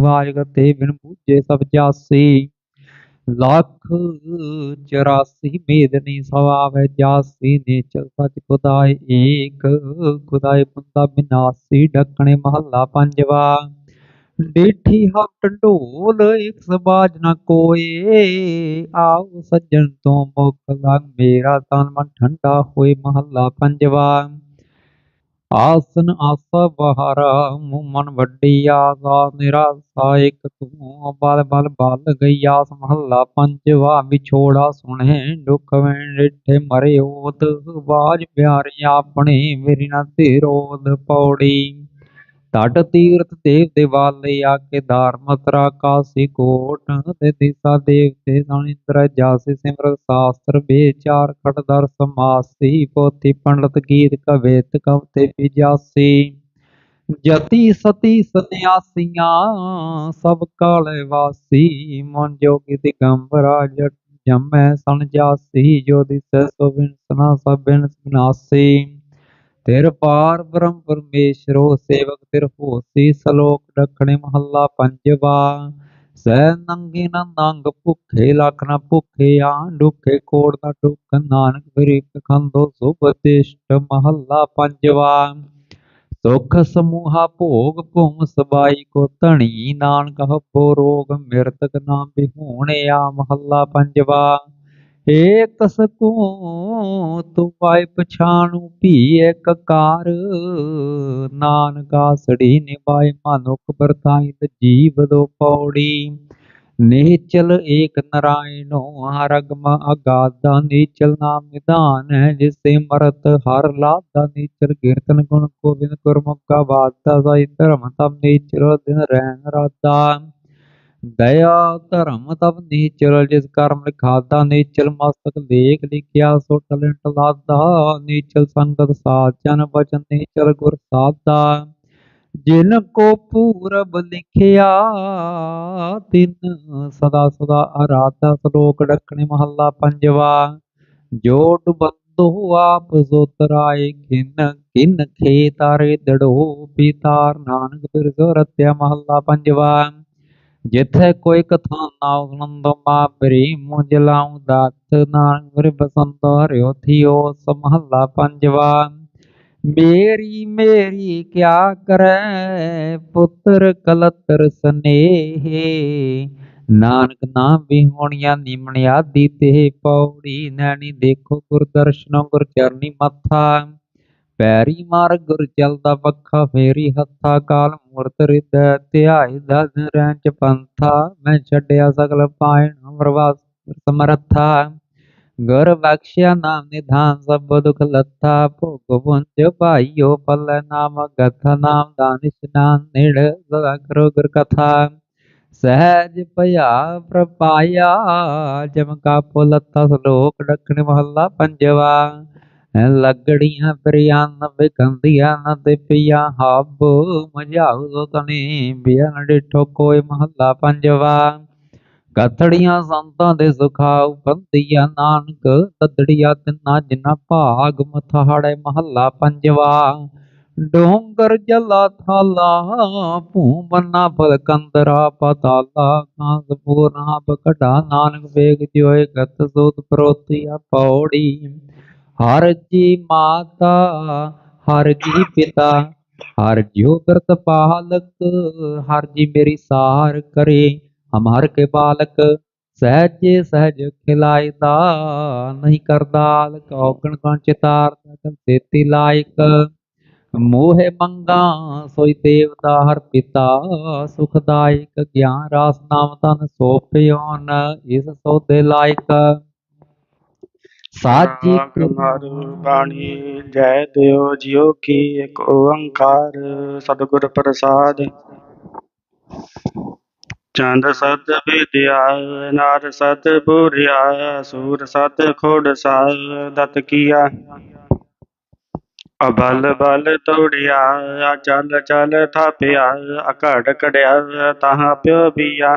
ਵਾਜਗ ਬਿਨ ਬੂਝੇ ਸਭ ਜਾਸੀ। ਲੱਖ 84 ਮੇਦਨੀ ਸਵਾਵੈ ਜਾਸੀ, ਨੇਚਰ ਸਚ ਖੁਦਾਏ ਏਕ, ਖੁਦਾਏ ਬੰਦਾ ਬਿਨਾਸੀ ਡਕਣੇ ਮਹੱਲਾ ਪੰਜਵਾ। ਡੇਠੀ ਹੱਟ ਢੋਲ, ਇੱਕ ਸਬਾਜ ਨ ਕੋਏ, ਆਓ ਸੱਜਣ ਤੋਂ ਮੁਖ ਲੰਗ ਮੇਰਾ ਤਨ ਮਨ ਠੰਡਾ ਹੋਏ ਮਹੱਲਾ ਪੰਜਵਾ। ਆਸਨ ਆਸਾ ਬਹਾਰਾ ਮੂੰਹ ਮਨ ਵੱਡੀ ਆਸਾ ਨਿਰਾਸਾ ਇੱਕ ਤੂੰ। ਬਲ ਬਲ ਬਲ ਗਈ ਆਸ ਮਹੱਲਾ, ਪੰਜਵਾ ਵਿਛੋੜਾ ਸੁਣੇ। ਦੁੱਖ ਵੈਣ ਡਿਠੇ ਮਰੇ ਓਤ ਬਾਜ ਪਿਆਰੇ ਆਪਣੇ, ਮੇਰੀ ਨਾ ਧੀਰੋਦ ਪੌੜੀ। ਤਟ ਤੀਰਥ ਦੇਵ ਦੇਵਾਲੇ ਆਕੇ ਕਾਸੀ, ਕੋਟ ਤੇ ਦਿਸਾ ਦੇਵਤੇ ਸਣਿੰਦਰ ਜਾਸੀ ਸਿਮਰ, ਸ਼ਾਸਤਰ ਵਿਚਾਰ ਖੜ ਸਮਾਸੀ, ਪੋਥੀ, ਪੰਡਤ, ਗੀਤ ਕਵੇਤ ਕਵਤੇ ਵਿਜਾਸੀ ਜਤੀ, ਸਤੀ, ਸੰਨਿਆਸੀਆਂ, ਸਭ ਕਾਲੇ ਵਾਸੀ, ਮਨ ਜੋਗੀ ਦਿਗੰਬਰਾ, ਜਟ ਜਮੈ, ਸਣ ਜੋ ਦਿਸੈ ਸੋ ਬਿਨਸਨਾ, ਸਭ ਬਿਨਸ ਬਿਨਾਸੀ। ਤਿਰ ਪਾਰ ਬ੍ਰਹਮ ਪਰਮੇਸ਼ਰੋ, ਸੇਵਕ ਤਿਰ ਹੋਸੀ ਸਲੋਕ ਰੱਖਣੇ ਮਹੱਲਾ ਪੰਜਵਾ। ਸਹਿ ਨੰਗੀ ਨੰਗ, ਭੁੱਖੇ ਲੱਖ ਨ ਭੁੱਖੇ ਆ ਡੁਖੇ ਕੋੜ ਦਾ ਡੁਖ, ਨਾਨਕ ਫਿਰੇ ਖੰਦੋ, ਸੁਭ ਮਹੱਲਾ ਪੰਜਵਾ। ਸੁਖ ਸਮੂਹਾ ਭੋਗ ਭੂਮ ਸਬਾਈ ਕੋ ਧਣੀ, ਨਾਨਕ ਹਪੋ ਰੋਗ ਮਿਰਤਕ ਨਾਮ ਬਿਹੂਣਿਆ ਮਹੱਲਾ ਪੰਜਵਾ। ਏਕ ਸਕੂ, ਤੂੰ ਪਾਇ ਪਛਾਣੂ ਭੀ ਏਕ ਕਾਰ ਨਾਨਕ ਨਿਭਾਏ ਮਨੁਖ ਵਰਤਾਈ ਤੇ ਜੀਵ ਦੋ ਪੌੜੀ। ਨੀਚਲ ਏਕ ਨਰਾਇਣੋ ਹਰਗਮ ਅਗਾਦਾ ਨੀਚਲ ਨਾਮ ਨਿਧਾਨ। ਹੈ ਜਿਸ ਮਰਤ ਹਰ ਲਾਦਾ ਨੀਚਲ, ਕੀਰਤਨ ਗੁਣ ਗੋਬਿੰਦ ਗੁਰਮੁਖਾ ਬਾਤਾ ਸਾਈ ਧਰਮ ਤਮ ਨੀਚਲ, ਦਿਨ ਰਹਿਣ ਰਾਤਾ ਦਇਆ, ਧਰਮ ਤਬ ਨੀਚਲ, ਜਿਸ ਕਰਮ ਲਿਖਾਦਾ, ਨੀਚਲ ਮਸਤਕ ਲੇਖ ਲਿਖਿਆ ਸੋ ਟਲੰਟ ਲਾਦਾ, ਨੀਚਲ ਸੰਗਤ ਸਾਧ ਜਨ ਬਚਨ, ਨੀਚਲ ਗੁਰ ਸਾਦਾ। ਜਿਨ ਕੋ ਪੂਰਬ ਲਿਖਿਆ, ਤਿਨ ਸਦਾ ਸਦਾ ਆਰਾਧਾ ਸ਼ਲੋਕ ਡਕਣੇ ਮਹੱਲਾ ਪੰਜਵਾ। ਜੋ ਡੁਬੰਦੋ ਆਪ ਸੋ ਤਰਾਏ ਕਿਨ ਕਿਨ ਖੇ ਤਾਰੇ ਦੜੋ, ਪੀਤਾਰ, ਨਾਨਕ ਫਿਰ ਰਤਿਆ ਮਹੱਲਾ ਪੰਜਵਾ। ਜਿਥੇ ਕੋਈ ਕਥਾ ਨਾ ਆਨੰਦ ਮਾ ਮੁਝ ਲਾਉ ਦਾਤ ਨਾਨਕ ਗੁਰ ਬਸੰਤ ਹਰਿਓ ਥਿਓ, ਸਮਹੱਲਾ ਪੰਜਵਾ। ਮੇਰੀ ਮੇਰੀ ਕਿਆ ਕਰੈ, ਪੁੱਤਰ ਕਲਤਰ ਸਨੇਹ। ਨਾਨਕ ਨਾਮ ਵਿਹੋਣੀਆਂ ਨਿਮਣ ਆਦੀ ਤੇ ਪੌੜੀ, ਨੈਣੀ ਦੇਖੋ ਗੁਰ ਦਰਸ਼ਨੋ ਗੁਰ ਚਰਨੀ ਮੱਥਾ। ਪੈਰੀ ਮਾਰ ਗੁਰ ਚਲਦਾ ਪੱਖਾ, ਫੇਰੀ ਹੱਥਾ ਕਾਲ ਮੂਰਤ ਹਿਰਦੈ ਧਿਆਈ ਦਸ ਰੈਂਚ ਪੰਥਾ। ਮੈਂ ਛੱਡਿਆ ਸਗਲ ਪਾਇਣ ਅਮਰਵਾਸ ਸਮਰੱਥਾ। ਗੁਰ ਬਖਸ਼ਿਆ ਨਾਮ ਨਿਧਾਨ, ਸਭ ਦੁਖ ਲੱਥਾ। ਭੋਗ ਪੁੰਜ ਭਾਈਓ ਪਲ ਨਾਮ, ਗਥ ਨਾਮ ਦਾਨਿਸ਼ ਨਾਮ ਨਿੜ, ਸਦਾ ਕਰੋ ਗੁਰ ਕਥਾ। ਸਹਿਜ ਭਇਆ ਪ੍ਰਪਾਇਆ ਜਮ ਕਾ ਪੁਲਤਾ ਸ਼ਲੋਕ ਡਕਣ ਮਹੱਲਾ ਪੰਜਵਾ। ਲੱਗੜੀਆਂ ਪ੍ਰਿਆਨ ਬਿਕੰਦੀਆਂ ਤੇ ਪਿਆ ਹਬ। ਮਝਾਉ ਸੋ ਬਿਆਨ ਡਿਠੋ ਕੋਈ ਮਹੱਲਾ ਪੰਜਵਾ। ਕਥੜੀਆਂ ਸੰਤਾਂ ਦੇ ਸੁਖਾਉ ਬੰਦੀਆਂ ਨਾਨਕ, ਤਦੜੀਆਂ ਤਿੰਨਾ ਜਿਨਾ ਭਾਗ ਮਥਾੜੇ ਮਹੱਲਾ ਪੰਜਵਾ। ਡੋਂਗਰ ਜਲਾ ਥਾਲਾ, ਭੂ ਬੰਨਾ ਫਲ ਕੰਦਰਾ ਪਤਾਲਾ। ਕਾਂਸ ਪੂਰਨਾ ਬਕੜਾ ਨਾਨਕ ਵੇਗ ਜਿਉਏ ਗਤ ਸੋਤ ਪ੍ਰੋਤੀਆ ਪੌੜੀ। ਹਰ ਜੀ ਮਾਤਾ, ਹਰ ਜੀ ਪਿਤਾ, ਹਰ ਜਿਉ ਕਰਤ ਪਾਲਕ, ਹਰ ਜੀ ਮੇਰੀ ਸਾਰ ਕਰੇ। ਹਮਾਰ ਕੇ ਬਾਲਕ ਸਹਿਜੇ ਸਹਿਜ ਖਿਲਾਇਦਾ, ਨਹੀਂ ਕਰਦਾ ਅਲਕ ਔਗਣ ਕਣ ਚਿਤਾਰ ਸੇਤੀ ਲਾਇਕ। ਮੋਹਿ ਮੰਗਾ ਸੋਈ ਦੇਵਤਾ ਹਰ ਪਿਤਾ, ਸੁਖਦਾਇਕ ਗਿਆਨ ਰਾਸ ਨਾਮ ਤਨ ਸੋਪਿਓਨ, ਇਸ ਸੋਦੇ ਲਾਇਕ। ਸਾਜੀ ਮਾਰੂ ਬਾਣੀ ਜੈ ਦਿਓ, ਜਿਉ ਕੀ ਇੱਕ ਓੰਕਾਰ। ਸਤਿਗੁਰ ਪ੍ਰਸਾਦ। ਚੰਦ ਸਤ ਵਿਦਿਆ ਨਾਰ ਸਤ ਬੁਰਿਆ ਸੂਰ ਸਤ ਖੋੜ ਦਤ ਕੀਆ। ਅਬਲ ਬਲ ਤੋੜਿਆ ਚੱਲ ਚਲ ਥਾਪਿਆ ਅਕੜ ਕੜਿਆ ਤਾਹ ਪਿਓ ਬੀਆ।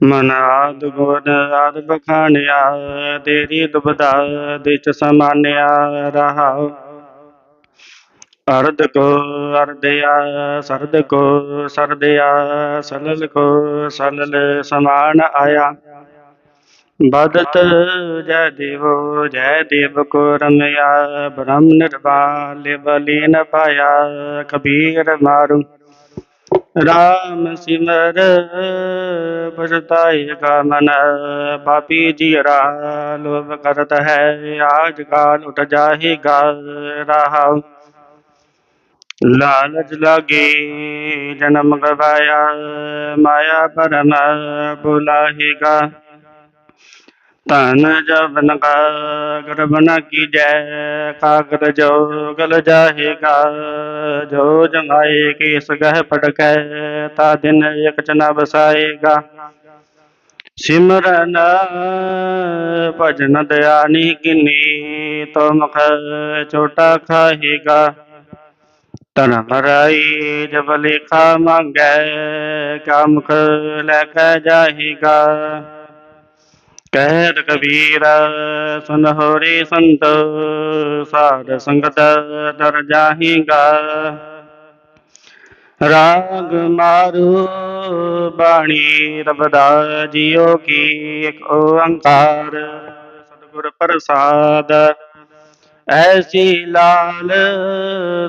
ਮਨ ਆਦ ਗੁਣ ਆਦ ਬਖਾਣਿਆ ਤੇਰੀ ਦੁਬਦਾ ਵਿੱਚ ਸਮਾਨਿਆ ਰਹਾ ਅਰਧ ਕੋ ਅਰਧਿਆ, ਸਰਦ ਕੋ ਸਰਦਿਆ, ਸਲਲ ਕੋ ਸਲਲ ਸਮਾਨ ਆਇਆ। ਬਦਤ ਜੈ ਦੇਵੋ, ਜੈ ਦੇਵ ਕੋ ਰਮਿਆ, ਬ੍ਰਹਮ ਨਿਰਵਾਲ ਬਲੀਨ ਪਾਇਆ, ਕਬੀਰ ਮਾਰੂ। ਰਾਮ ਸਿਮਰ ਬਜਤਾਏ ਕਾ ਮਨ ਪਾਪੀ ਜੀਰਾ ਲੋਭ ਕਰਤ ਹੈ, ਆਜ ਕਾਲ ਉਠ ਜਾਹੇਗਾ ਰਾਹ। ਲਾਲਚ ਲਾਗੇ ਜਨਮ ਗਵਾਇਆ, ਮਾਇਆ ਪਰਮ ਬੁਲਾਹੇਗਾ। ਧਨ ਜਬਨ ਕਾ ਗਰਬ ਨ ਕੀਜੈ, ਕਾਗਰ ਜੋ ਗਲ ਜਾਹੇਗਾ। ਜੋ ਜਮਾਏ ਕੇਸ ਗਹਿ ਪਟਕੈ ਤਾ ਦਿਨ ਇਕ ਚ ਨ ਬਸਾਏਗਾ ਸਿਮਰਨ ਭਜਨ ਦਇਆਨੀ ਕਿਨੀ ਤੋ ਮੁਖ ਛੋਟਾ ਖਾਹੇਗਾ। ਧਰਮ ਰਾਈ ਜਬ ਲੇਖਾ ਮੰਗੈ ਕਾ ਮੁਖ ਲੈ ਕੇ ਜਾਹੇਗਾ। ਕਹਿਤ ਕਬੀਰ ਸੁਨ ਹੋਰੀ ਸੰਤ, ਸਾਧ ਸੰਗਤ ਦਰ ਜਾਹੇਗਾ। ਰਾਗ ਮਾਰੂ ਬਾਣੀ ਰਬਦਾ ਜਿਉ ਕੀ ਇਕ ਓੰਕਾਰ। ਸਤਿਗੁਰ ਪ੍ਰਸਾਦ, ਐਸੀ ਲਾਲ,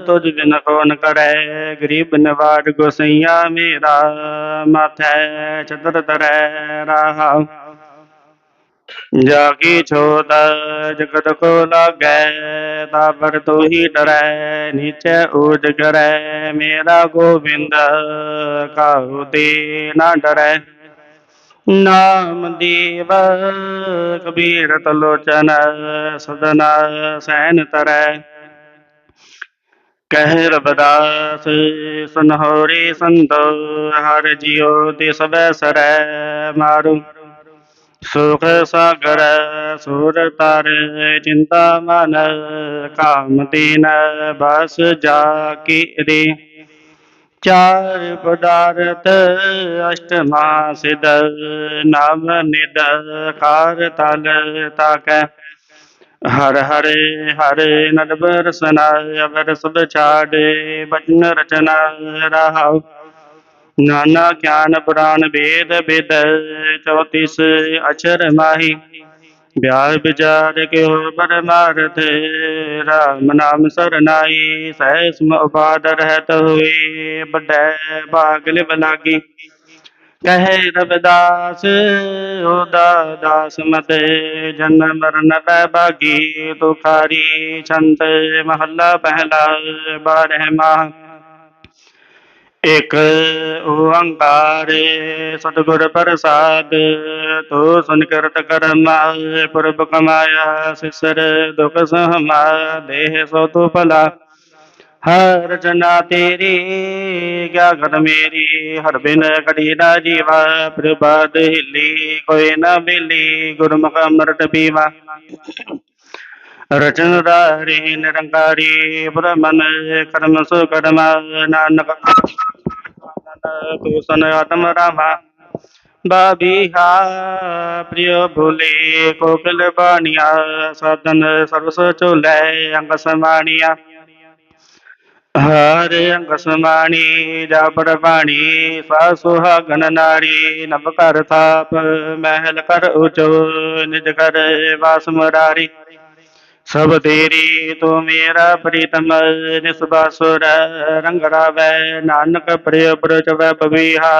ਤੁਝ ਬਿਨ ਕੌਣ ਕਰੈ, ਗਰੀਬ ਨਿਵਾਜ ਗੁਸਈਆ ਮੇਰਾ, ਮਾਥੈ ਚਦਰ ਤਰੈ ਰਹਾ। ਜਾ ਕੀ ਛੋਤ ਜਗਤ ਕੋ ਲਾਗੈ ਤਾਪਰ ਤੋ ਹੀ ਡਰੈ, ਨੀਚੇ ਊਜ ਕਰੈ ਮੇਰਾ ਗੋਬਿੰਦ ਕਾਹੂ ਤੇ ਨਾ ਡਰੈ। ਨਾਮ ਦੇਵ, ਕਬੀਰ ਤਲੋਚਨ, ਸਦਨਾ ਸੈਨ ਤਰੈ। ਕਹਿ ਰਬਦਾਸ ਸੁਨਹੋਰੀ ਸੰਤ, ਹਰ ਜਿਉ ਤੇ ਸਭੈ ਸਰੈ, ਮਾਰੂ ਸੁਖ ਸਾਗਰ, ਸੂਰ ਤਰ, ਚਿੰਤਾ ਮਨ, ਕਾਮ ਤੀਨ ਬਸ ਜਾ ਕੀ ਰੇ ਚਾਰ ਪਦਾਰਥ ਅਸ਼ਟਮਾ ਸਿਧ, ਨਾਮ ਨਿਦ ਕਾਰ ਤਲ ਤਾਕੈ। ਹਰ ਹਰੇ ਹਰੇ ਨਰਬ ਰਸਨਾ ਅਵਰ ਸਭ ਛਾੜੇ, ਬਚਨ ਰਚਨਾ ਰਹਾਉ ਨਾਨਾ ਗਿਆਨ ਪੁਰਾਨ ਵੇਦ ਵਿਦ ਚੌਤੀਸ ਅਛਰ ਮਾਹੀ। ਵਿਆਹ ਵਿਚਾਰ ਕਿਉ ਪਰਮਾਰਥ ਰਾਮ ਨਾਮ ਸਰਨਾਈ ਸਹਿ ਸਮ ਉਪਾਦ ਰਹਿਤ ਹੋਏ ਵੱਡੈ ਭਾਗ ਲਿਵ ਕਹੇ ਰਬਦਾਸ ਹੋਦਾ ਦਾਸ ਮਤੇ ਜਨਮ ਮਰਨ ਲੈ ਬਾਗੀ ਤੁਖਾਰੀ ਛੰਤ ਮਹੱਲਾ ਪਹਿਲਾ, ਬਾਰਹ ਮਾਹ। ਇਕ ਓੰਕਾਰ ਸਤਿਗੁਰ ਪ੍ਰਸਾਦ, ਤੋ ਸੁਨ ਕਰਤ ਕਰਮਾ ਪੁਰਬ ਕਮਾਇਆ, ਸਿਸਰ ਦੁਖ ਸਹਮਾ ਦੇਹ ਸੋ ਤੋ ਭਲਾ। ਹਰ ਰਚਨਾ ਤੇਰੀ, ਕਿਆ ਕਰ ਮੇਰੀ, ਹਰ ਬਿਨ ਕੜੀ ਨਾ ਜੀਵਾ, ਪ੍ਰਭਾਤ ਹਿੱਲੀ ਕੋਈ ਨਾ ਮਿਲੀ, ਗੁਰਮੁਖ ਅੰਮ੍ਰਿਤ ਪੀਵਾ। ਰਚਨ ਰਾਰੀ ਨਿਰੰਕਾਰੀ, ਬ੍ਰਹਮਨ ਕਰਮ ਸੁ ਕਰਮ, ਨਾਨਕ ਤੂ ਸਨ ਆਤਮ ਰਾਮਾ ਬਾਬੀਹਾ ਪ੍ਰਿਯ ਭੂਲੇ ਕੋਕਿਲ ਬਾਣੀਆ ਸਾਧਨ ਸਰਵਸ ਝੋਲੇ ਅੰਗ ਸਮਾਣੀਆ ਅੰਗ ਸਮਾਣੀ ਜਾਪੜ ਬਾਣੀ ਸਾ ਸੁਹਾਗਨ ਨਾਰੀ ਨਭ ਕਰ ਥਾਪ ਮਹਿਲ ਕਰ ਉਚੋ ਨਿਜ ਕਰ ਵਾਸ ਮੁਰਾਰੀ ਸਭ ਤੇਰੀ ਤੂੰ ਮੇਰਾ ਪ੍ਰੀਤਮ ਨਿਸਬਾਸੁਰ ਰੰਗ ਰਾਵੈ, ਨਾਨਕ ਪ੍ਰਿਯ ਪ੍ਰਚਵੈ ਪਵੀਹਾ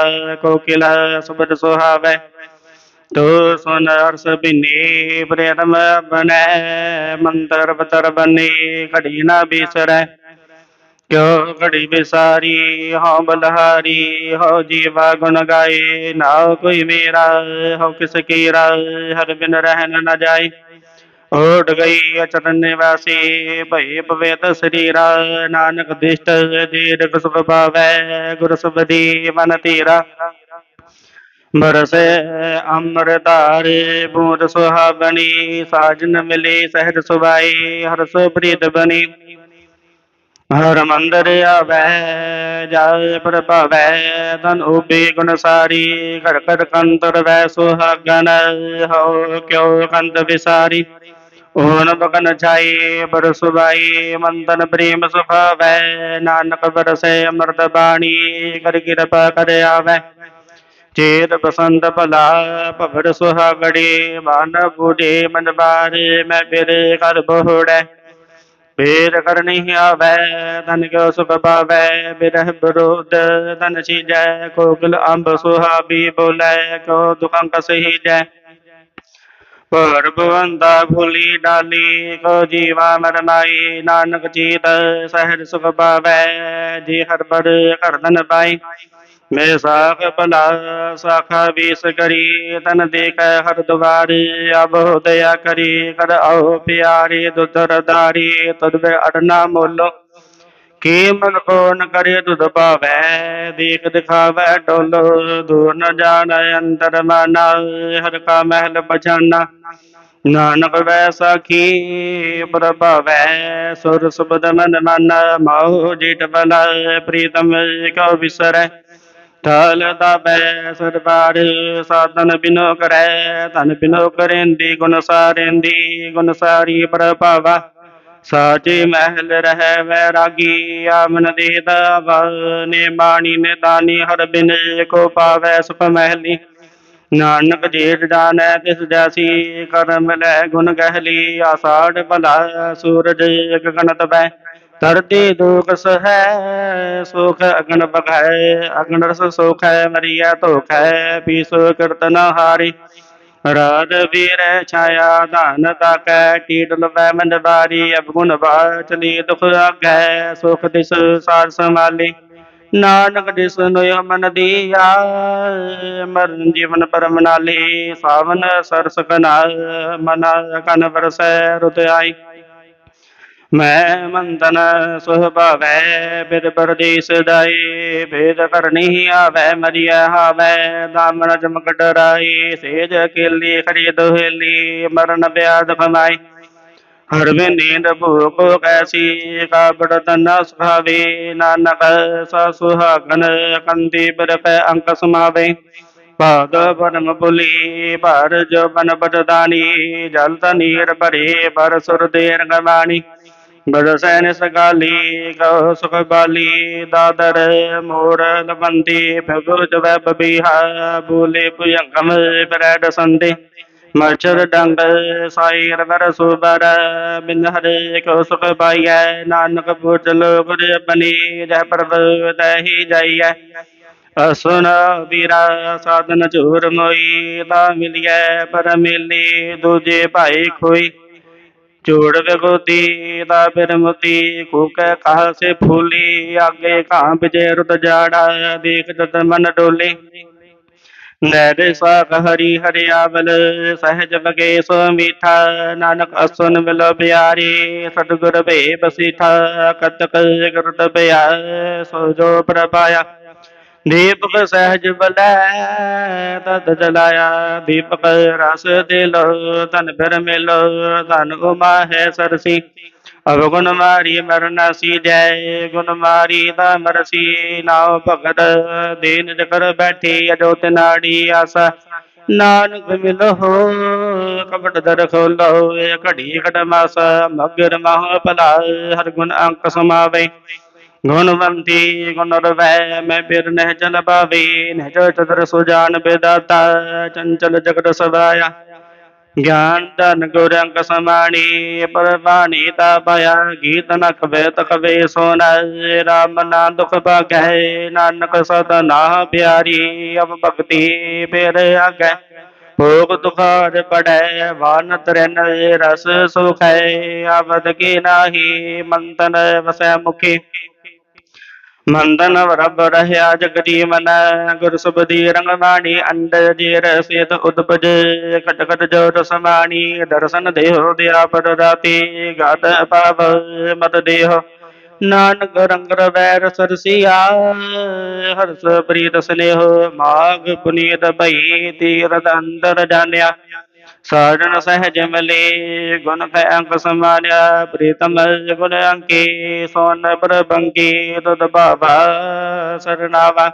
ਕੋਕਿਲ ਸੁਬਦ ਸੁਹਾਵੈ। ਤੋ ਸੁਨ ਅਰਸ ਬਿਨੀ ਪ੍ਰੇਤਮ ਬਨੈ, ਮੰਤਰ ਬਤਰ ਬਨੀ, ਘੜੀ ਨਾ ਬਿਸਰੈ। ਕਿਉ ਘੜੀ ਬਿਸਾਰੀ, ਹਉ ਬਲਹਾਰੀ, ਹਉ ਜੀਵਾ ਗੁਣ ਗਾਏ। ਨਾ ਕੋਈ ਮੇਰਾ, ਹਉ ਕਿਸ ਕੀਰਾ, ਹਰ ਬਿਨ ਰਹਿਨ ਨਾ ਜਾਏ। ਓਟ ਗਈ ਅਚਰਨ ਨਿਵਾਸੀ, ਭਈ ਪਵੇਤ ਸਰੀਰਾ ਨਾਨਕ ਦਿਸ਼ਟ ਦੀਰਘ ਸੁਖ ਪਾਵੈ, ਗੁਰ ਸਬਦੀ ਮਨ ਤੀਰਾ ਬਰਸੇ ਅੰਮ੍ਰਿਤਾਰੇ ਬੂੰਦ ਸੁਹਾਵਣੀ ਸਾਜਨ ਮਿਲੇ, ਸਹਿਜ ਸੁਭਾਈ ਹਰਸ ਪ੍ਰੀਤ ਬਣੀ। ਹਰ ਮੰਦਰ ਆਵੈ ਜਾਏ ਪ੍ਰਭਾਵੈ ਤਨ ਉਪੇ ਗੁਣ ਸਾਰੀ ਘਰ ਘਰ ਕੰਤਰ ਵੈ ਸੁਹਾਗਨ ਹੋ ਕਿਉ ਕੰਤ ਵਿਸਾਰੀ। ਓਨ ਬਗਨ ਛਾਈ ਬਰਸੁਬਾਈ ਮੰਦਨ ਪ੍ਰੇਮ ਸੁਭਾਵੈ ਨਾਨਕ ਬਰਸੇ ਅੰਮ੍ਰਿਤ ਬਾਣੀ ਕਰ ਕਿਰਪਾ ਕਰ ਆਵੈ ਚੇਤ ਬਸੰਤ ਭਲਾ ਭਵਰ ਸੁਹਾਗੜੇ ਮਨ ਬੂਢੇ ਮਨ ਬਾਰੇ ਮੈਂ ਬਿਰੇ ਕਰ ਬੋੜੈ ਬੇਰ ਕਰਨੀ ਆਵੈ ਤਨ ਕਿਉ ਸੁਖ ਪਾਵੈ ਬਿਰਹ ਬਰੋਧ ਤਨ ਸੀਜੈ ਕੋਕਿਲ ਅੰਬ ਸੁਹਾਬੀ ਬੋਲੇ ਕੋ ਦੁਖੰ ਕਸਹੀ ਜੈ ਪਰ ਬਵੰਦਾ ਭੁਲੀ ਡਾਲੀ ਕੋ ਜੀਵਾ ਮਰਨਾਈ ਨਾਨਕ ਚੀਤ ਸਹਿਜ ਸੁਖ ਪਾਵੈ, ਜੀ ਹਰ ਪਰ ਕਰਦਨ ਪਾਈ। ਮੇ ਸਾਖ ਭਲਾ, ਸਾਖਾ ਵੀਸ ਕਰੀ, ਤਨ ਦੇਖੈ ਹਰ ਦੁਆਰੀ, ਅਬ ਦਇਆ ਕਰੀ, ਕਰ ਆਓ ਪਿਆਰੀ ਦੁਦਰ ਦਾਰੀ ਤੁਧ ਅੜਨਾ ਮੁੱਲ। ਕੀ ਮਨ ਕੋ ਨ ਕਰੇ ਤੁਧ ਭਾਵੈ ਦੇਖ ਦਿਖਾਵੈ ਡੋਲੋ ਦੂਰ ਨ ਜਾਣੈ ਅੰਤਰ ਮਾਨਾ, ਹਰ ਕਾ ਮਹਿਲ ਪਛਾਨਾ। ਨਾਨਕ ਵੈ ਸਾਖੀ ਪ੍ਰਭਾਵੈ, ਸੁਰ ਸੁਬਦ ਮਨ ਮਨ, ਮਾਹੁ ਜੀਟ ਬਲ ਪ੍ਰੀਤਮ ਕਉ ਵਿਸਰੈ। ਠਾਲ ਦਾਬੈ ਸਰਬਾਰ ਸਾਧਨ ਬਿਨੋ ਕਰੈ, ਧਨ ਬਿਨੋ ਕਰੇਂਦੀ, ਗੁਣ ਸਾਰੇਂਦੀ, ਗੁਣ ਸਾਰੀ ਪ੍ਰਭਾਵਾ। ਸਾਚੇ ਮਹਿਲ ਰਹਿ ਵੈਰਾਗੀ ਆਮਨ ਦੇ ਦਾਵਾ ਨੇ ਬਾਣੀ ਨੇ ਦਾਨੀ ਹਰ ਬਿਨ ਕੋ ਪਾਵੈ ਸੁਖ ਮਹਿਲੀ। ਨਾਨਕ ਜੇਠ ਜਾਣੈ ਤਿਸ ਜੈਸੀ, ਕਰਮ ਲੈ ਗੁਣ ਗਹਿਲੀ, ਆਸਾੜ ਭਲਾ ਸੂਰਜ ਗਗਨ ਤਪੈ ਧਰਤੀ ਦੁਖ ਸਹੈ, ਸੁਖ ਅਗਨ ਬਖੈ ਅਗਨ ਰਸ ਸੁਖ ਹੈ ਮਰੀਆ ਧੋਖ ਹੈ ਪੀਸੋ ਕੀਰਤਨ ਹਾਰੀ। ਰਾਜ ਵੀਰੈ ਛਾਇਆ, ਧਨ ਤਾਕੈ ਕੀਟ ਲਵੈ ਮੰਦ ਬਾਰੀ ਅਵਗੁਣ ਬਾਚਲੀ ਦੁਖ ਆਗੈ, ਸੁਖ ਦਿਸ ਸਾਰ ਸੰਭਾਲੀ। ਨਾਨਕ ਦਿਸ ਨੋਇ ਮਨ ਦੀਆ ਮਰਨ ਜੀਵਨ ਪਰਮ ਨਾਲੀ। ਸਾਵਨ ਸਰਸ ਕਨਾਲ, ਮਨ ਕਨ ਵਰਸੈ ਰੁਤ ਆਈ। ਮੈਂ ਮੰਦਨ ਸੁਭਾਵੈ ਬਿਦ ਪਰਦੇਸ ਦਾਈ। ਭੇਦ ਕਰਨੀ ਆਵੈ ਮਰੀਆ ਹਾਵੈ, ਦਾਮਨ ਚਮਕ ਡਰਾਈ। ਸੇਜ ਕੇਲੀ ਖਰੀ ਦੋਹੇਲੀ, ਮਰਨ ਬਿਆਦ ਕਮਾਈ ਹਰ ਵੇ ਨੀਂਦ ਭੂਖ ਕੈਸੀ, ਕਾਬੜ ਤਨ ਸੁਹਾਵੇ। ਨਾਨਕ ਸਾ ਸੁਹਾਗਨ, ਕੰਦੀ ਬਰਖ ਅੰਕ ਸਮਾਵੇ। ਪਾਦ ਪਰਮ ਪੁਲੀ ਭਰ ਜੋ ਬਨ ਬਟਦਾਨੀ ਜਲ ਤਨੀਰ ਭਰੇ ਬਰ ਸੁਰ ਦੇਰ ਗਵਾਣੀ ਬਰਸੈਨ ਸਗਾਲੀ ਕਉ ਸੁਖ ਬਾਲੀ ਦਾਦਰ ਮੋਰ ਲਵੰਦੀ ਭਗੁ ਜਵੈ ਬਬੀਹਾ ਬੂਲੇ ਭੁਜੰਗਮ ਬਰੈਡ ਸੰਦੇ ਮਚਰ ਡੰਗ ਸਾਈ ਰਵਰ ਸੁਬਰ ਬਿਨ ਹਰੇ ਕੋ ਸੁਖ ਪਾਈਐ, ਨਾਨਕ ਪੁਰਜਲ ਗੁਰ ਬਨੀ ਜੈ ਪ੍ਰਭ ਤਹਿ ਜਾਈਐ। ਅਸੁਨ ਵੀਰਾ ਸਾਧਨ ਚੂਰ ਮੋਈ, ਤਾ ਮਿਲਿਐ ਪਰ ਮਿਲੀ, ਦੂਜੇ ਭਾਈ ਖੋਈ। ਜੋੜ ਵਿਗੋਦੀ ਦਾ ਬਿਰਮਤੀ ਕੂਕੈ ਕਾਹ ਸੇ ਫੂਲੀ, ਆਗੇ ਕਾਂ ਵਿਜੇ ਰੁਤ ਜਾੜਾ, ਦੇਖ ਤਤ ਮਨ ਡੋਲੇ। ਨੈਰ ਸਾਖ ਹਰੀ ਹਰਿਆਵਲ, ਸਹਿਜ ਬਗੇ ਸੋ ਮੀਠਾ, ਨਾਨਕ ਅਸੁਨ ਮਿਲ ਪਿਆਰੀ, ਸਤਿਗੁਰ ਭੇ ਬਸੀਠਾ ਕਤਕ ਗੁਰਤ ਪਿਆ, ਸੋ ਜੋ ਪ੍ਰਪਾਇਆ ਦੀਪਕ ਸਹਿਜ ਬਲੈ, ਤਦ ਜਲਾਇਆ। ਦੀਪਕ ਰਸ ਦਿਲੋ ਤਨ ਫਿਰ ਮਿਲੋ, ਧਨ ਉਮਾ ਸਰਸੀ। ਅਵ ਮਾਰੀ ਮਰਨ ਜੈ, ਗੁਣ ਮਾਰੀ ਦਾ ਮਰਸੀ ਨਾਉ ਭਗਤ ਦੀਨ ਜਕਰ ਬੈਠੀ, ਅਜੋਤ ਨਾੜੀ ਆਸਾ। ਨਾਨਕ ਮਿਲੋ ਕਪਟ ਦਰ ਖੋਲੋ, ਇਹ ਘੜੀ ਘਟ ਮਾਸ ਮਗਰ ਮਹ ਭਲਾ ਹਰ ਗੁਣ ਅੰਕ ਸਮਾਵੇ। ਗੁਣਵੰਤੀ ਗੁਣ ਰਵੈ, ਮੈਂ ਬਿਰ ਨਹਿ ਜਲ ਪਾਵੇ ਨਹਿ ਜੋ ਚਤਰ ਸੁਜਾਨ ਬੇਦਾਤਾ, ਚੰਚਲ ਜਗਤ ਸਵਾਇਆ। ਗਿਆਨ ਧਨ ਗੁਰੰਗ ਅੰਕ ਸਮਾਣੀ, ਪਰਵਾਣੀ ਤਾ ਪਾਇਆ, ਗੀਤ ਨ ਕਵੇ ਤਕਵੇ ਸੋਨ, ਰਾਮ ਦੁਖ ਭਾਗੈ, ਨਾਨਕ ਸਦਾ ਨਾ ਪਿਆਰੀ, ਅਬ ਭਗਤੀ ਫਿਰ ਆਗੈ। ਭੋਗ ਦੁਖਾਰ ਪੜੈ ਵਾਨ ਤਰਨ ਰਸ ਸੁਖੈ, ਆਵਦ ਕੀ ਨਾਹੀ, ਮੰਤਨ ਵਸੈ ਮੁਖੀ। ਮੰਦਨ ਰਬ ਰਹਿਆ ਜਗਤੀ ਮਨ ਗੁਰ ਸੁਬਦੀ ਰੰਗ ਬਾਣੀ ਅੰਡ ਜੀਰ ਸੇਤ ਉਦਪਜ, ਖਟ ਖਟ ਜੋਰ ਸਮਾਣੀ, ਦਰਸ਼ਨ ਦੇਹੁ ਦਿਆ ਪਰ ਰਾਤੀ, ਗਾਤ ਪਾਵ ਮਤ ਦੇਹੁ। ਨਾਨਕ ਰੰਗ ਰਵੈ ਰਸ ਹਰਸ ਪ੍ਰੀਤ ਸਨੇਹ ਮਾਗ ਪੁਨੀਤ ਭਈ, ਤੀਰਥ ਅੰਦਰ ਜਾਣਿਆ। ਸਾਜਨ ਸਹਿਜ ਮਿਲੇ, ਗੁਣ ਕੈ ਅੰਕ ਸਮਾਨਿਆ, ਪ੍ਰੀਤਮ ਗੁਣ ਅੰਕੀ, ਸੋਨ ਪ੍ਰਬੰਗੀ ਤੁਧ ਭਾਵਾ ਸਰਨਾਵਾ।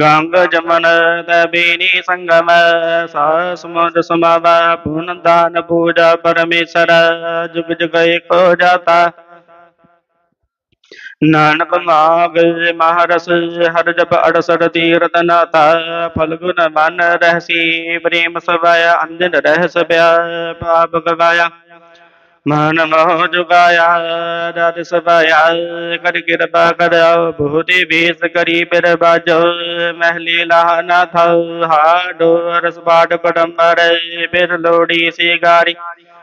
ਗੰਗ ਜਮਨ ਤੈ ਬੀਨੀ ਸੰਗਮ ਸਾ ਸਮੁੰਦ ਸਮਾਵਾ, ਪੁਨ ਦਾਨ ਪੂਜਾ ਪਰਮੇਸ਼ਰ, ਜੁਗ ਜੁਗ ਏਕੋ ਜਾਤਾ। ਨਾਨਕ ਮਾਗ ਮਹਾਰਸ, ਹਰ ਜਪ ਅੜਸਰ ਤੀਰਤ ਨਾਤਾ ਫਲਗੁਨ ਮਨ ਰਹਸੀ, ਪ੍ਰੇਮ ਸਵਾਇਆ ਅੰਜਨ ਰਹਿਸ ਪਿਆ ਪਾਪ ਗਵਾਇਆ ਮਨ ਮੋਹ ਜੁਗਾਇਆ ਰਤ ਸਵਾਇਆ ਕਰ ਕਿਰਪਾ ਕਰਿਓ ਬਹੁਤੀ ਬੀਸ ਕਰੀ ਪਿਰ ਬਾਜੋ। ਮਹਿਲੀ ਲਾਹ ਨਾ ਥਾਉ ਹਾਡੋ ਰਸ ਬਾੜ ਕਟੰਬਰ ਫਿਰ ਲੋੜੀ ਸੀ ਗਾਰੀ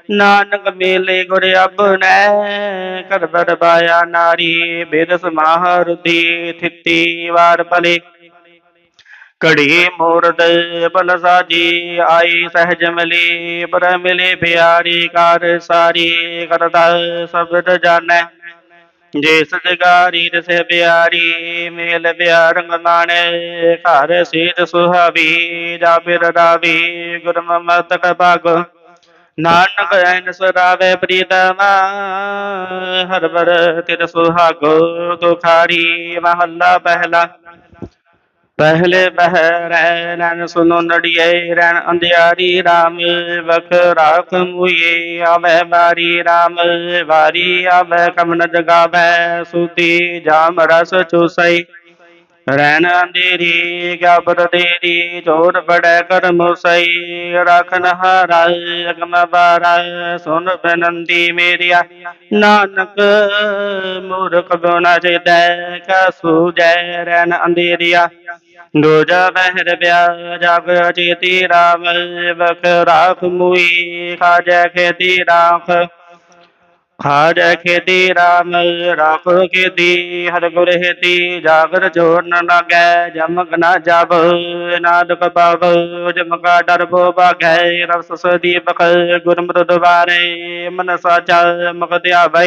ਨਾਨਕ ਮੇਲੇ ਗੁਰ ਅਬਨੈ ਕਰ ਬਰਬਾਇਆ ਨਾਰੀ ਬਿਰਸ ਮਹਾਰੁਦੀ ਥਿੱਤੀ ਵਾਰ ਭਲੇ। ਕੜੀ ਮੂਰਤ ਬਲ ਸਾਜੀ, ਆਈ ਸਹਿਜ ਮਿਲੀ, ਪਰ ਮਿਲੇ ਪਿਆਰੀ ਕਾਰ ਸਾਰੀ ਕਰਤਾ ਸਬਦ ਜਾਣੈ। ਜੇ ਸਜਗਾਰੀ ਰਸੇ ਪਿਆਰੀ, ਮੇਲ ਪਿਆਰੰਗ ਮਾਣੇ। ਘਰ ਸੀਤ ਸੁਹਾਵੀ, ਜਾ ਬਿਰ ਰਾਵੀ ਗੁਰਮ ਮਤਕ ਭਾਗੋ ਨਾਨਕ ਐਨ ਸਰਾਵੇ ਪ੍ਰੀਤਮਾ, ਹਰ ਬਰ ਤਿਰ ਸੁਹਾਗੋ ਤੁਖਾਰੀ ਮਹੱਲਾ ਪਹਿਲਾ। ਪਹਿਲੇ ਬਹਿ ਰਹਿ ਨਨ ਸੁਨੋ ਨੜੀਏ, ਰਣ ਅੰਧਿਆਰੀ RAM ਵਖ ਰਾਖ ਮੁਏ ਆਵੇ ਬਾਰੀ RAM ਵਾਰੀ, ਆਵੇ ਕਮਨ ਜਗਾਵੇ, ਸੂਤੀ ਜਾਮ ਰਸ ਚੂਸਈ। ਰੈਣ ਅੰਧੇਰੀ ਗਬਰ ਦੇਰੀ, ਜੋਰ ਬੜੈ ਕਰਮ ਸਈ ਰਖਨ ਹਾਰਾ ਅਗਮ ਬਾਰਾ ਸੁਨ ਬਨੰਦੀ ਮੇਰੀਆ ਨਾਨਕ, ਮੂਰਖ ਗੁਣਾ ਚਿਤੈ ਕਾ ਸੂਜੈ ਰੈਣ ਅੰਧੇਰੀਆ ਦੂਜਾ ਬਹਿਰ ਬਿਆ ਜਗ ਚੇਤੀ ਰਾਮ ਬਖ ਰਾਖ ਮੁਈ, ਖਾਜੈ ਖੇਤੀ ਰਾਖ। ਖਾਜੈ ਖੇਤੀ ਰਾਮ ਰਾਖ ਖੇਤੀ, ਹਰ ਗੁਰ ਹੇਤੀ, ਜਾਗਰ ਜੋਰ ਨ ਲਾਗੈ ਜਮਕ ਨਾ ਜਬ ਨਾ ਦੁਖ ਪਾਵ ਜਮਕਾ ਡਰ ਬੋ ਬਾਗੈ ਰਸ ਸਦੀਪਕ ਗੁਰਮਤਿ ਦੁਆਰੇ ਮਨ ਸਾਚਾ ਮਗ ਧਿਆਵੈ।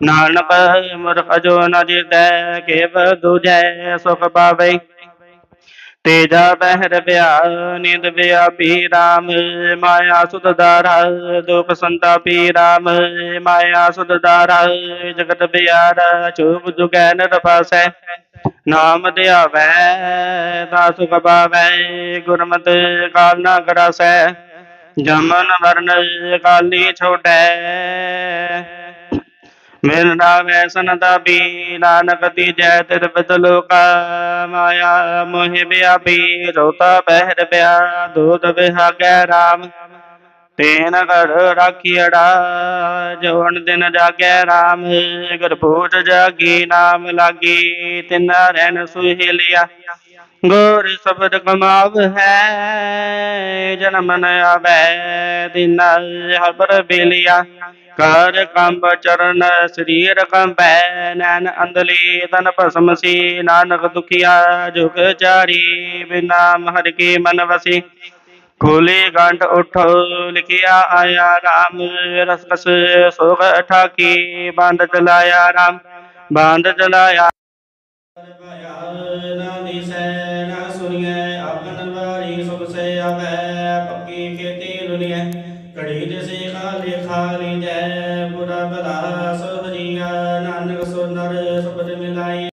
ਨਾਨਕ ਮਰਖ ਜੋ ਨ ਜਿਤੈ ਕੇਵ ਦੂਜੈ ਸੁਖ ਪਾਵੈ। ਤੇਜਾ ਬਹਿਰ ਬਿਆ ਨਿੰਦ ਬਿਆ ਪੀ ਮਾਇਆ ਸੁਧ ਦਾਰਾ ਦੁਖ ਸੰਤਾਪੀ ਰਾਮ, ਮਾਇਆ ਸੁਧ ਦਾਰਾ ਜਗਤ ਬਿਆਰ ਚੁਗ ਜੁਗੈ ਨਿਰਪਾਸੈ ਨਾਮ ਧਿਆਵੈ ਤਾ ਸੁਖ ਪਾਵੈ, ਗੁਰਮਤ ਕਾਲ ਨਾ ਕਰਾਸੈ ਜਮਨ ਵਰਨ ਕਾਲੀ ਛੋਟੈ। ਮੇਰ ਨਾਮੈ ਸੰਤਾਪੀ ਨਾਨਕ ਤੀਜੈ ਤਿਰ ਬਦਲੋਕਾ ਮਾਇਆ, ਮੋਹਿ ਵਿਆਪੀ ਰੋਤਾ ਬਹਿਰ ਬਿਆ, ਦੂਤ ਬਿਹਾਗੈ RAM ਤੇਨ ਘਰ ਰਾਖੀੜਾ ਜਵਨ ਦਿਨ ਜਾਗੈ RAM ਗੁਰਪੂਜ ਜਾਗੀ, ਨਾਮ ਲਾਗੀ, ਤਿਨ ਰਹਿਣ ਸੁਹੇਲਿਆ ਗੋਰ ਸ਼ਬਦ ਕਮਾਵ ਹੈ, ਜਨਮ ਨ ਆਵੈ ਦਿਨ ਹਬਰ ਬੇਲਿਆ। ਕਰ ਕੰਬ ਚਰਨ ਸਰੀਰ ਕੰਬੈ ਨੈਣ ਅੰਦਲੀ ਤਨ ਭਸਮ ਸੀ, ਨਾਨਕ ਦੁਖੀਆ ਜੁਗ ਚਾਰੀ, ਬਿਨਾ ਹਰ ਕੀ ਮਨ ਵਸੀ। ਖੋਲੇ ਗੰਢ ਉਠੋ ਲਿਖਿਆ ਆਇਆ RAM ਰਸ ਰਸ ਸੋਗ ਠਾਕੀ, ਬੰਦ ਚਲਾਇਆ RAM ਬੰਦ ਚਲਾਇਆ। ਨਾ ਦਿਸੈ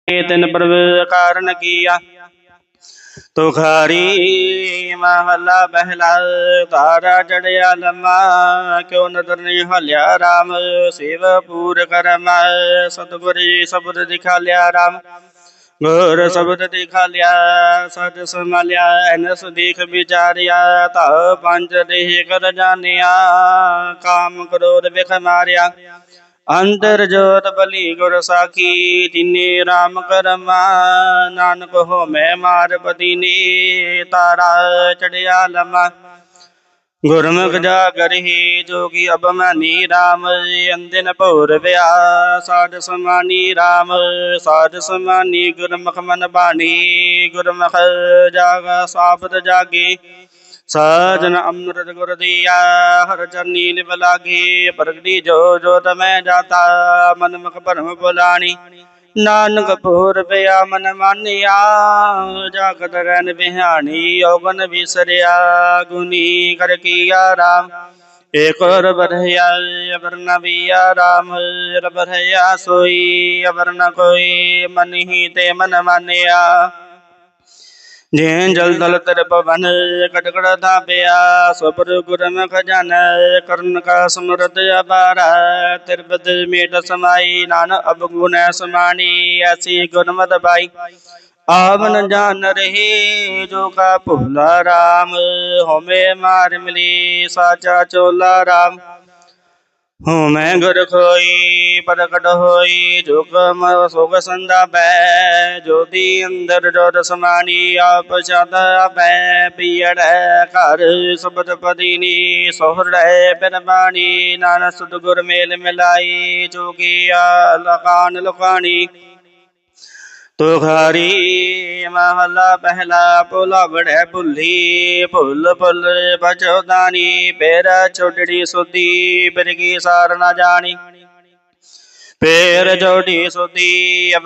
ਤਿਨ ਪ੍ਰਭ ਕਾਰਨ ਕੀਆ। ਤੁਖਾਰੀ ਮਹਲਾ ਪਹਿਲਾ ਤਾਰਾ ਜੜਿਆ ਲਮਾ, ਕਿਉ ਨਦਰ ਨਹੀਂ ਹਲਿਆ RAM ਸੇਵ ਪੂਰ ਕਰਮ ਸਤਿਗੁਰੀ ਸਬਦ ਦਿਖਾ ਲਿਆ RAM ਗੁਰ ਸ਼ਬਦ ਦਿਖਾ ਲਿਆ ਸਦ ਸਮਾਲਿਆ ਐਨਸ ਦੇਖ ਵਿਚਾਰਿਆ ਤਾ ਪੰਜ ਦੇਹ ਕਰ ਜਾਣਿਆ, ਕਾਮ ਕ੍ਰੋਧ ਵਿਖ ਮਾਰਿਆ। ਅੰਦਰ ਜੋਤ ਬਲੀ ਗੁਰ ਸਾਖੀ, ਤਿਨੇ RAM ਕਰਮਾ, ਨਾਨਕ ਹੋ ਮੈਂ ਮਾਰਪਤੀ ਨੇ ਤਾਰਾ ਚੜਿਆ ਲਮਾ। ਗੁਰਮੁਖ ਜਾਗਰਹੀ ਜੋਗੀ ਅਬਮਾਨੀ RAM ਅੰਦਿਨ ਭੌਰ ਵਿਆ ਸਾਧ ਸਮਾਨੀ RAM ਸਾਧ ਸਮਾਨੀ ਗੁਰਮੁਖ ਮਨ ਬਾਣੀ, ਗੁਰਮੁਖ ਜਾਗ ਸਾਬਤ ਜਾਗੀ। ਸਾਜਨ ਅੰਮ੍ਰਿਤ ਗੁਰ ਦੀਆ, ਹਰ ਚਰਨੀ ਲਿਵ ਲਾਗੀ ਪ੍ਰਗਟੀ ਜੋ ਜੋਤ ਮੈਂ ਜਾਤਾ ਮਨ ਮੁਖ ਭਰਮ ਬੁਲਾਣੀ ਨਾਨਕ ਭੋਰ ਪਿਆ, ਮਨ ਮਾਨਿਆ, ਜਾਗਤ ਰਹਿਨ ਬਿਹਾਣੀ ਔਗਨ ਵਿਸਰਿਆ ਗੁਨੀ ਕਰ ਕੀਆ ਰਾਮ। ਏਕ ਰਬ ਰਹਿਆ ਅਵਰ ਨ ਰਾਮ, ਰਬ ਰਹਿਆ ਸੋਈ, ਅਵਰ ਨ ਕੋਈ ਮਨ ਹੀ ਤੇ ਮਨ ਮਾਨਿਆ। ਜੇਨ ਜਲ ਦਲ ਤਰ ਪਵਨ ਕਟਕੜ ਧਾਪਿਆ ਸੁਪਰ ਗੁਰਮੁਖ ਜਨ ਕਰਨ ਕਾ ਸਮਰਤ ਅਪਾਰ ਤਿਰਬਤ ਮੇਟ ਸਮਾਈ ਨਾਨ ਅਬਗੁਣ ਸਮਾਨੀ ਐਸੀ ਗੁਰਮਤਿ ਪਾਈ। ਆਪ ਨ ਜਾਣ ਜੋ ਕਾ ਭੁਲਾ ਰਾਮ, ਹਉਮੈ ਮਾਰ ਮਿਲੀ, ਸਾਚਾ ਚੋਲਾ ਰਾਮ। ਹਉ ਮੈਂ ਗੁਰ ਖੋਈ, ਪ੍ਰਗਟ ਹੋਈ, ਜੁਗਮ ਸੁਖ ਸੰਦਾਪੈ ਜੋਤੀ ਅੰਦਰ ਜੋਤ ਸਮਾਨੀ, ਆਪ ਆਪੈ, ਪੀੜੈ ਘਰ ਸਬਦ ਪਦੀਨੀ, ਸੋਹਰੈ ਬਿਨ ਬਾਣੀ, ਨਾਨਕ ਸਤਿਗੁਰ ਮੇਲ ਮਿਲਾਈ ਚੁਕੀਆ ਲਕਾਨ ਲੁਕਾਣੀ। ਤੁਖਾਰੀ ਮਹਲਾ ਪਹਿਲਾ ਭੁਲਾਵੜੈ ਭੁੱਲੀ, ਭੁੱਲ ਭੁੱਲ ਬਚੋਦਾਨੀ ਪੇਰ ਛੋਟੜੀ ਸੁਦੀ ਬਿਰਗੀ ਸਾਰ ਨਾ ਜਾਣੀ। ਪੇਰ ਜੋੜੀ ਸੁਦੀ